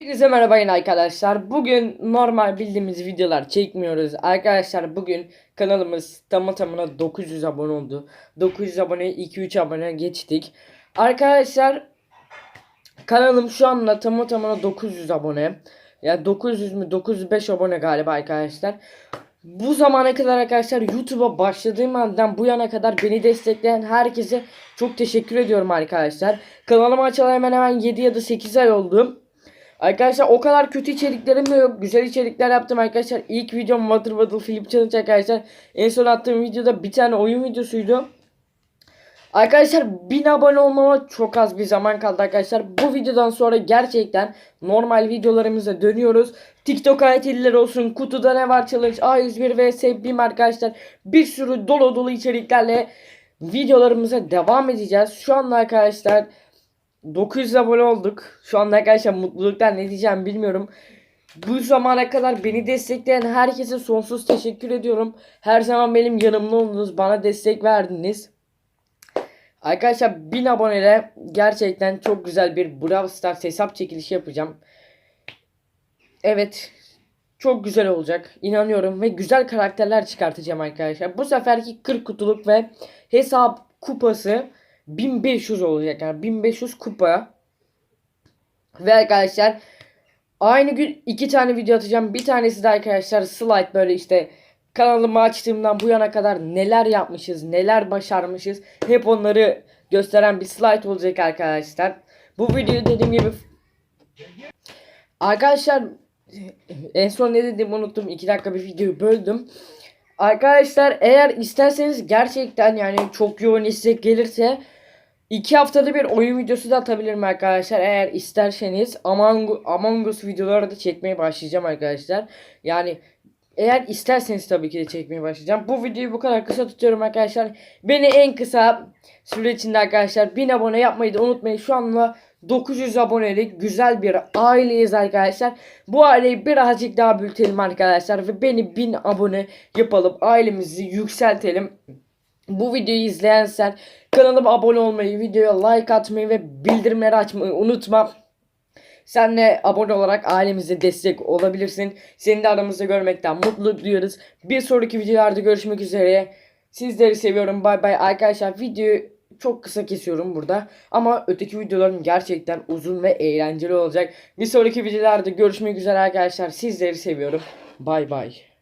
Herkese merhaba yine arkadaşlar. Bugün normal bildiğimiz videolar çekmiyoruz. Arkadaşlar bugün kanalımız tamı tamına 900 abone oldu. 900 abone 2-3 abone geçtik. Arkadaşlar kanalım şu anda tamı tamına 900 abone. Ya 900 mü 905 abone galiba arkadaşlar. Bu zamana kadar arkadaşlar YouTube'a başladığım andan bu yana kadar beni destekleyen herkese çok teşekkür ediyorum arkadaşlar. Kanalıma açalı hemen hemen 7 ya da 8 ay oldu. Arkadaşlar o kadar kötü içeriklerim de yok. Güzel içerikler yaptım arkadaşlar. İlk videom Water Bottle Flip Challenge arkadaşlar. En son attığım videoda bir tane oyun videosuydu. Arkadaşlar 1000 abone olmama çok az bir zaman kaldı arkadaşlar. Bu videodan sonra gerçekten normal videolarımıza dönüyoruz. TikTok ayetliler olsun, kutuda ne var challenge, A101 vs BİM arkadaşlar. Bir sürü dolu dolu içeriklerle videolarımıza devam edeceğiz. Şu anda arkadaşlar 900 abone olduk. Şu anda arkadaşlar mutluluktan ne diyeceğim bilmiyorum. Bu zamana kadar beni destekleyen herkese sonsuz teşekkür ediyorum. Her zaman benim yanımda oldunuz. Bana destek verdiniz. Arkadaşlar 1000 abonede gerçekten çok güzel bir Brawl Stars hesap çekilişi yapacağım. Evet. Çok güzel olacak. inanıyorum ve güzel karakterler çıkartacağım arkadaşlar. Bu seferki 40 kutuluk ve hesap kupası 1500 olacak yani 1500 kupa. Ve arkadaşlar aynı gün iki tane video atacağım. Bir tanesi de arkadaşlar slide böyle işte kanalımı açtığımdan bu yana kadar neler yapmışız, neler başarmışız. Hep onları gösteren bir slide olacak arkadaşlar. Bu video dediğim gibi Arkadaşlar en son ne dediğimi unuttum. 2 dakika bir videoyu böldüm. Arkadaşlar eğer isterseniz gerçekten yani çok yoğun istek gelirse iki haftada bir oyun videosu da atabilirim arkadaşlar. Eğer isterseniz Among, Among Us videoları da çekmeye başlayacağım arkadaşlar. Yani eğer isterseniz tabii ki de çekmeye başlayacağım. Bu videoyu bu kadar kısa tutuyorum arkadaşlar. Beni en kısa süre içinde arkadaşlar 1000 abone yapmayı da unutmayın. Şu anda 900 abonelik güzel bir aileyiz arkadaşlar. Bu aileyi birazcık daha büyütelim arkadaşlar. Ve beni 1000 abone yapalım. Ailemizi yükseltelim. Bu videoyu izleyen sen kanalıma abone olmayı, videoya like atmayı ve bildirimleri açmayı unutma. Sen de abone olarak ailemize destek olabilirsin. Seni de aramızda görmekten mutluluk duyuyoruz. Bir sonraki videolarda görüşmek üzere. Sizleri seviyorum. Bay bay. Arkadaşlar videoyu çok kısa kesiyorum burada. Ama öteki videolarım gerçekten uzun ve eğlenceli olacak. Bir sonraki videolarda görüşmek üzere arkadaşlar. Sizleri seviyorum. Bay bay.